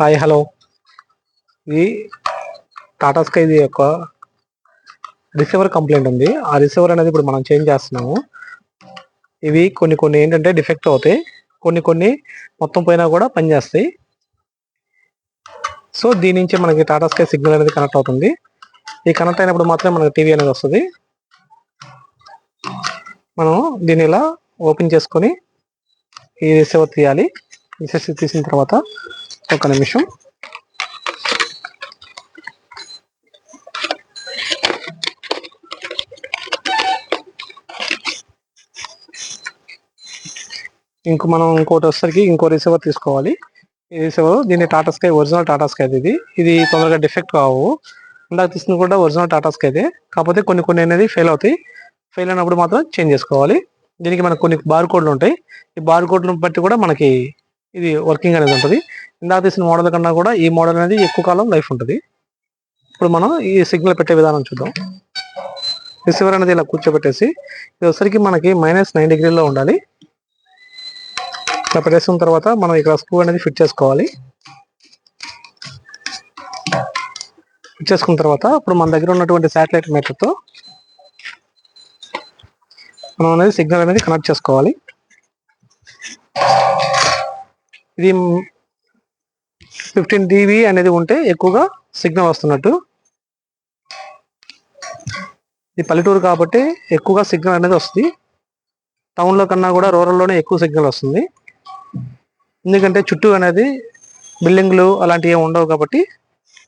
Hi hello. ఇది Tata sky ఇది యొక్క రిసీవర్ కంప్లైంట్ ఉంది. ఆ రిసీవర్ అనేది ఇప్పుడు మనం చేంజ్ చేస్తున్నాము. ఇవి కొన్ని కొన్ని ఏంటంటే డిఫెక్ట్ అవుతాయి. కొన్ని కొన్ని మొత్తం పోయినా కూడా పనిచేస్తాయి సో దీని నుంచి మనకి టాటా స్కై సిగ్నల్ అనేది కనెక్ట్ అవుతుంది. ఈ కనెక్ట్ అయినప్పుడు మాత్రమే మనకి టీవీ అనేది వస్తుంది. మనం దీన్ని ఇలా ఓపెన్ చేసుకొని ఈ రిసీవర్ తీయాలి. రిసీవర్ తీసిన తర్వాత ఒక నిమిషం. ఇంకో మనం ఇంకోటి వచ్చేసరికి ఇంకో రిసీవర్ తీసుకోవాలి. ఈ రిసీవర్ దీన్ని Tata Sky original Tata Sky ఇది. ఇది తొందరగా డిఫెక్ట్ కావు. ఇందాక తీసుకుని కూడా ఒరిజినల్ టాటా స్కై అయితే కాకపోతే కొన్ని కొన్ని అనేది ఫెయిల్ అవుతాయి. ఫెయిల్ అయినప్పుడు మాత్రం చేంజ్ చేసుకోవాలి. దీనికి మనకు కొన్ని బార్ కోడ్లు ఉంటాయి. ఈ బార్ కోడ్లను బట్టి కూడా మనకి ఇది వర్కింగ్ అనేది ఉంటుంది. ఇందాక తీసిన మోడల్ కన్నా కూడా ఈ మోడల్ అనేది ఎక్కువ కాలం లైఫ్ ఉంటుంది. ఇప్పుడు మనం ఈ సిగ్నల్ పెట్టే విధానం చూద్దాం. రిసీవర్ అనేది ఇలా కూర్చోబెట్టేసి ఇది వచ్చరికి మనకి మైనస్ నైన్ డిగ్రీలో ఉండాలి. ఇలా పెట్టేసిన తర్వాత మనం ఇక్కడ స్క్రూ అనేది ఫిట్ చేసుకోవాలి. ఫిట్ చేసుకున్న తర్వాత ఇప్పుడు మన దగ్గర ఉన్నటువంటి శాటిలైట్ మీటర్తో మనం అనేది సిగ్నల్ అనేది కనెక్ట్ చేసుకోవాలి. ఇది ఫిఫ్టీన్ డిబి అనేది ఉంటే ఎక్కువగా సిగ్నల్ వస్తున్నట్టు. ఇది పల్లెటూరు కాబట్టి ఎక్కువగా సిగ్నల్ అనేది వస్తుంది. టౌన్లో కన్నా కూడా రూరల్లోనే ఎక్కువ సిగ్నల్ వస్తుంది. ఎందుకంటే చుట్టూ అనేది బిల్డింగ్లు అలాంటివి ఏమి ఉండవు కాబట్టి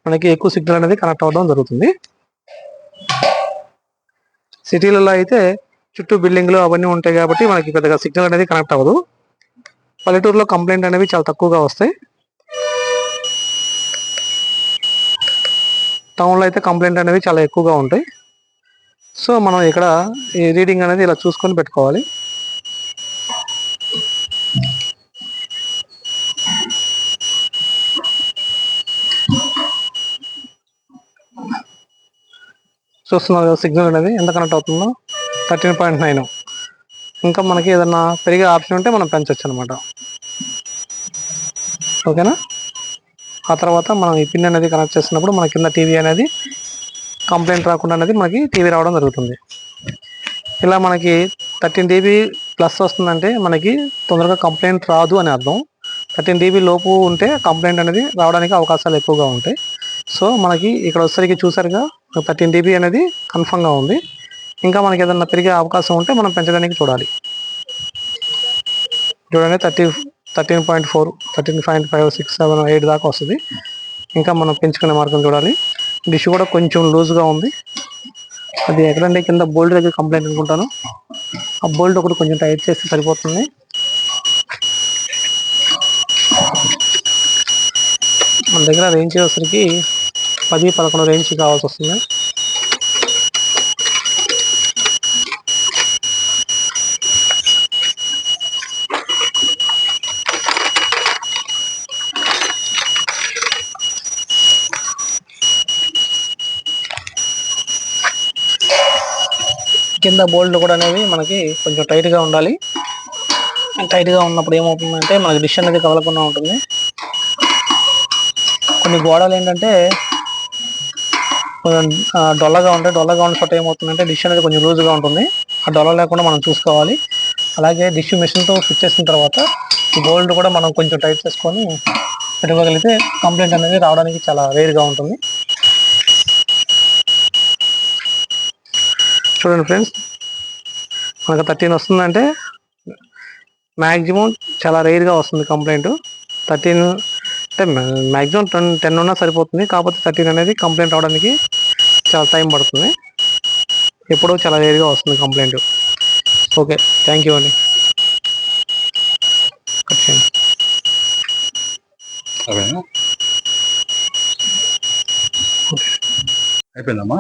మనకి ఎక్కువ సిగ్నల్ అనేది కనెక్ట్ అవ్వడం జరుగుతుంది. సిటీలలో అయితే చుట్టూ బిల్డింగ్లు అవన్నీ ఉంటాయి కాబట్టి మనకి పెద్దగా సిగ్నల్ అనేది కనెక్ట్ అవ్వదు. పల్లెటూరులో కంప్లైంట్ అనేవి చాలా తక్కువగా వస్తాయి. టౌన్లో అయితే కంప్లైంట్ అనేవి చాలా ఎక్కువగా ఉంటాయి. సో మనం ఇక్కడ ఈ రీడింగ్ అనేది ఇలా చూసుకొని పెట్టుకోవాలి. చూస్తున్నారు కదా సిగ్నల్ అనేది ఎంత కనెక్ట్ అవుతుందో? థర్టీన్ పాయింట్ నైన్ ఇంకా మనకి ఏదన్నా పెరిగే ఆప్షన్ ఉంటే మనం పెంచవచ్చు అనమాట ఓకేనా? ఆ తర్వాత మనం ఈ పిన్ అనేది కనెక్ట్ చేసినప్పుడు మన కింద టీవీ అనేది కంప్లైంట్ రాకుండా అనేది మనకి టీవీ రావడం జరుగుతుంది. ఇలా మనకి థర్టీన్ డీబీ ప్లస్ వస్తుందంటే మనకి తొందరగా కంప్లైంట్ రాదు అని అర్థం. థర్టీన్ డీబీ లోపు ఉంటే కంప్లైంట్ అనేది రావడానికి అవకాశాలు ఎక్కువగా ఉంటాయి. సో మనకి ఇక్కడ వచ్చేసరికి చూసారుగా థర్టీన్ డీబీ అనేది కన్ఫర్మ్గా ఉంది. ఇంకా మనకి ఏదన్నా పెరిగే అవకాశం ఉంటే మనం పెంచడానికి చూడాలి. చూడండి thirty thirteen point four thirteen point five six seven eight దాకా వస్తుంది. ఇంకా మనం పెంచుకునే మార్గం చూడాలి. డిష్ కూడా కొంచెం లూజ్గా ఉంది. అది ఎక్కడంటే కింద బోల్ట్ దగ్గర కంప్లైంట్ అనుకుంటాను. ఆ బోల్ట్ ఒకటి కొంచెం టైట్ చేస్తే సరిపోతుంది. మన దగ్గర రేంజ్ వచ్చేసరికి పది పదకొండు రేంజ్ కావాల్సి వస్తుంది. కింద బోల్డ్ కూడా అనేవి మనకి కొంచెం టైట్గా ఉండాలి. టైట్గా ఉన్నప్పుడు ఏమవుతుందంటే మనకి డిష్ అనేది కదలకుండా ఉంటుంది. కొన్ని గోడలు ఏంటంటే కొంచెం డొల్లగా ఉంటాయి డొల్లగా ఉన్న చోట ఏమవుతుందంటే డిష్ అనేది కొంచెం లూజ్గా ఉంటుంది. ఆ డొల్ల లేకుండా మనం చూసుకోవాలి. అలాగే డిష్ మిషన్తో ఫిట్ చేసిన తర్వాత ఈ బోల్డ్ కూడా మనం కొంచెం టైట్ చేసుకొని పెట్టుకోగలిగితే కంప్లైంట్ అనేది రావడానికి చాలా రేర్గా ఉంటుంది. చూడండి ఫ్రెండ్స్. మనకు థర్టీన్ వస్తుందంటే మ్యాక్సిమం చాలా రేర్గా వస్తుంది కంప్లైంట్ థర్టీన్ అంటే మ్యాక్సిమం టెన్ టెన్ ఉన్నా సరిపోతుంది. కాకపోతే థర్టీన్ అనేది కంప్లైంట్ అవడానికి చాలా టైం పడుతుంది. ఎప్పుడో చాలా రేర్గా వస్తుంది కంప్లైంట్ ఓకే థ్యాంక్ యూ అండి. కట్ చేయండి. అయిపోయిందమ్మా?